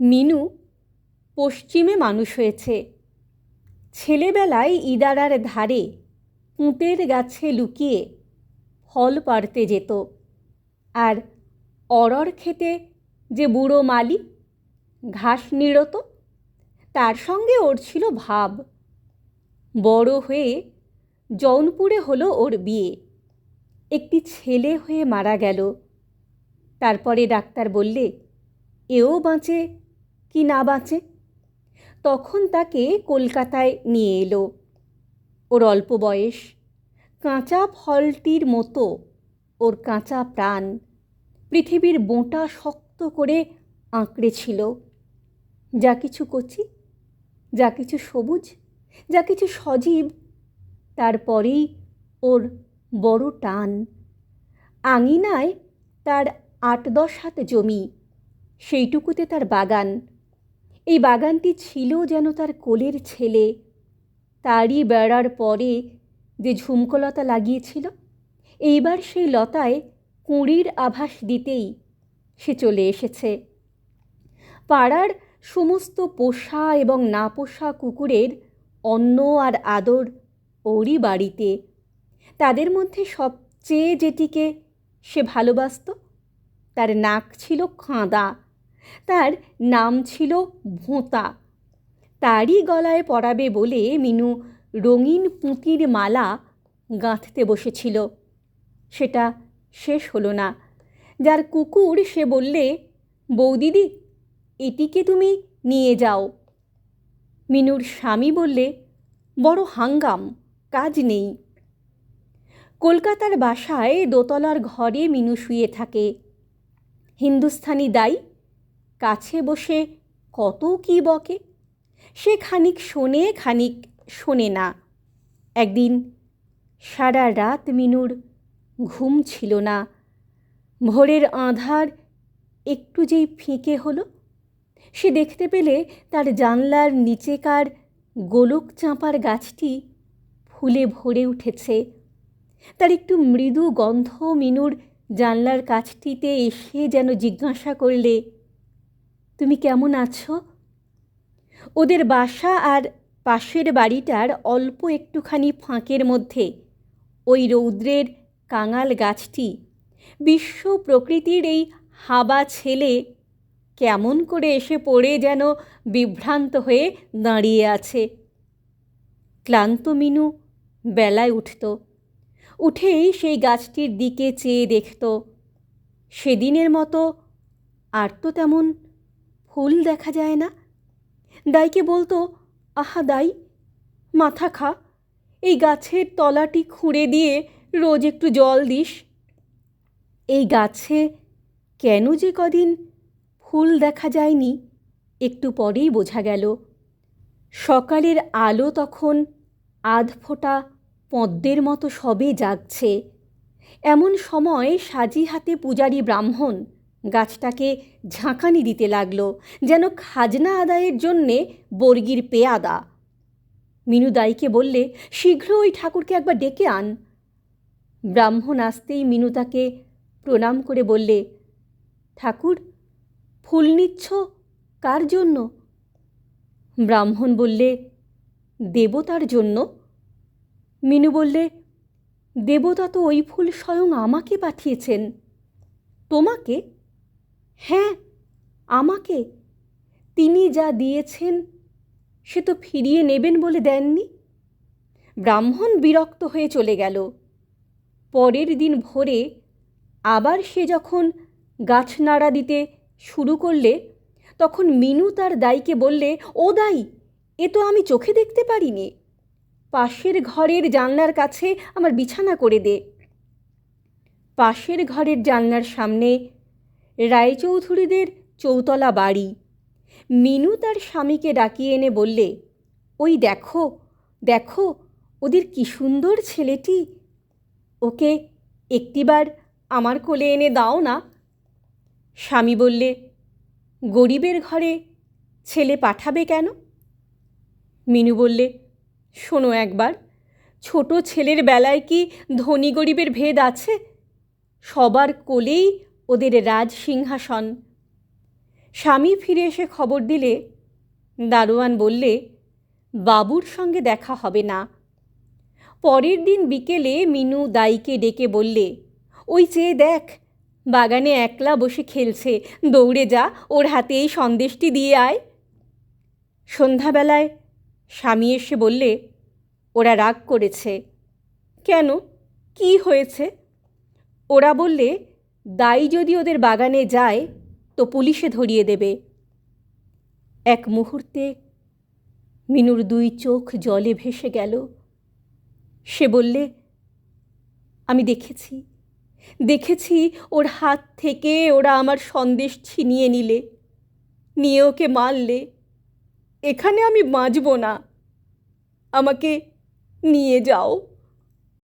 মিনু পশ্চিমে মানুষ হয়েছে। ছেলেবেলায় ইদারার ধারে পুঁতের গাছে লুকিয়ে ফল পাড়তে যেত। আর অরর খেতে যে বুড়ো মালি ঘাস নিড়ত, তার সঙ্গে ওর ছিল ভাব। বড় হয়ে জৌনপুরে হলো ওর বিয়ে। একটি ছেলে হয়ে মারা গেল। তারপরে ডাক্তার বললে, এও বাঁচে কি না বাঁচে? তখন তাকে কলকাতায় নিয়ে এলো। ওর অল্প বয়স। কাঁচা ফলটির মতো ওর কাঁচা প্রাণ পৃথিবীর বোঁটা শক্ত করে আঁকড়ে ছিল। যা কিছু কচি, যা কিছু সবুজ, যা কিছু সজীব তারপরেই ওর বড় টান। আঙিনায় তার আট দশ হাত জমি, সেইটুকুতে তার বাগান। এই বাগানটি ছিল যেন তার কোলের ছেলে। তারই বেড়ার পরে যে ঝুমকলতা লাগিয়েছিল, এইবার সেই লতায় কুঁড়ির আভাস দিতেই সে চলে এসেছে। পাড়ার সমস্ত পোষা এবং না পোষা কুকুরের অন্ন আর আদর ওরই বাড়িতে। তাদের মধ্যে সবচেয়ে যেটিকে সে ভালোবাসত, তার নাক ছিল খাঁদা। তার নাম ছিল ভোঁতা। তারই গলায় পরাবে বলে মিনু রঙিন পুঁতির মালা গাঁথতে বসেছিল। সেটা শেষ হলো না। যার কুকুর সে বললে, বৌদিদি, এটিকে তুমি নিয়ে যাও। মিনুর স্বামী বললে, বড় হাঙ্গাম, কাজ নেই। কলকাতার বাসায় দোতলার ঘরে মিনু শুয়ে থাকে। হিন্দুস্থানি দাই কাছে বসে কত কি বকে? সে খানিক শোনে খানিক শোনে না। একদিন সারা রাত মিনুর ঘুম ছিল না। ভোরের আধার একটু যেই ফিকে হলো, সে দেখতে পেলে তার জানলার নিচেকার গোলক চাঁপার গাছটি ফুলে ভরে উঠেছে। তার একটু মৃদু গন্ধ মিনুর জানলার কাছটিতে এসে যেন জিজ্ঞাসা করলে তুমি কেমন আছো? ওদের বাসা আর পাশের বাড়িটার অল্প একটুখানি ফাঁকের মধ্যে, ওই রৌদ্রের কাঙাল গাছটি, বিশ্ব প্রকৃতির এই হাবা ছেলে কেমন করে এসে পড়ে যেন বিভ্রান্ত হয়ে দাঁড়িয়ে আছে। ক্লান্ত মিনু বেলায় উঠত, উঠেই সেই গাছটির দিকে চেয়ে দেখত। সেদিনের মতো আর তো তেমন ফুল দেখা যায় না? দাইকে বলতো, আহা দাই, মাথা খা। এই গাছের তলাটি খুঁড়ে দিয়ে রোজ একটু জল দিস। এই গাছে কেন যে কদিন ফুল দেখা যায়নি, একটু পরেই বোঝা গেল। সকালের আলো তখন আধ ফোটা পদ্মের মতো সবে জাগছে। এমন সময় সাজি হাতে পূজারী ব্রাহ্মণ গাছটাকে ঝাঁকানি দিতে লাগল, যেন খাজনা আদায়ের জন্যে বর্গির পেয়াদা। মিনু দাইকে বললে, শীঘ্র ওই ঠাকুরকে একবার ডেকে আন। ব্রাহ্মণ আসতেই মিনু তাকে প্রণাম করে বললে, ঠাকুর, ফুল নিচ্ছ কার জন্য? ব্রাহ্মণ বললে, দেবতার জন্য? মিনু বললে, দেবতা তো ওই ফুল স্বয়ং আমাকে পাঠিয়েছেন। তোমাকে হ্যাঁ আমাকে। তিনি যা দিয়েছেন, সে তো ফিরিয়ে নেবেন বলে দেননি। ব্রাহ্মণ বিরক্ত হয়ে চলে গেল। পরের দিন ভোরে আবার সে যখন গাছ নাড়া দিতে শুরু করলে, তখন মিনু তার দাইকে বললে, ও দাই, এ তো আমি চোখে দেখতে পারিনি। পাশের ঘরের জানলার কাছে আমার বিছানা করে দে। পাশের ঘরের জানলার সামনে রায়চৌধুরীদের চৌতলা বাড়ি। মিনু তার স্বামীকে ডাকিয়ে এনে বললে, ওই দেখো দেখো, ওদের কি সুন্দর ছেলেটি। ওকে একটিবার আমার কোলে এনে দাও না। স্বামী বললে, গরিবের ঘরে ছেলে পাঠাবে কেন? মিনু বললে, শোনো একবার, ছোট ছেলের বেলায় কি ধনী গরিবের ভেদ আছে? সবার কোলেই ওদের রাজ সিংহাসন। স্বামী ফিরে এসে খবর দিলে, দারোয়ান বললে, বাবুর সঙ্গে দেখা হবে না। পরের দিন বিকেলে মিনু দাইকে ডেকে বললে, ওই চেয়ে দেখ, বাগানে একলা বসে খেলছে, দৌড়ে যা, ওর হাতে এই সন্দেশটি দিয়ে আয়। সন্ধ্যাবেলায় স্বামী এসে বললে, ওরা রাগ করেছে। কেন? কি হয়েছে? ওরা বললে দাই যদি ওদের বাগানে যায়, তো পুলিশে ধরিয়ে দেবে। এক মুহূর্তে মিনুর দুই চোখ জলে ভেসে গেল। সে বললে, আমি দেখেছি দেখেছি ওর হাত থেকে ওরা আমার সন্দেশ ছিনিয়ে নিলে, নিয়ে ওকে মারলে। এখানে আমি বাঁচব না। আমাকে নিয়ে যাও।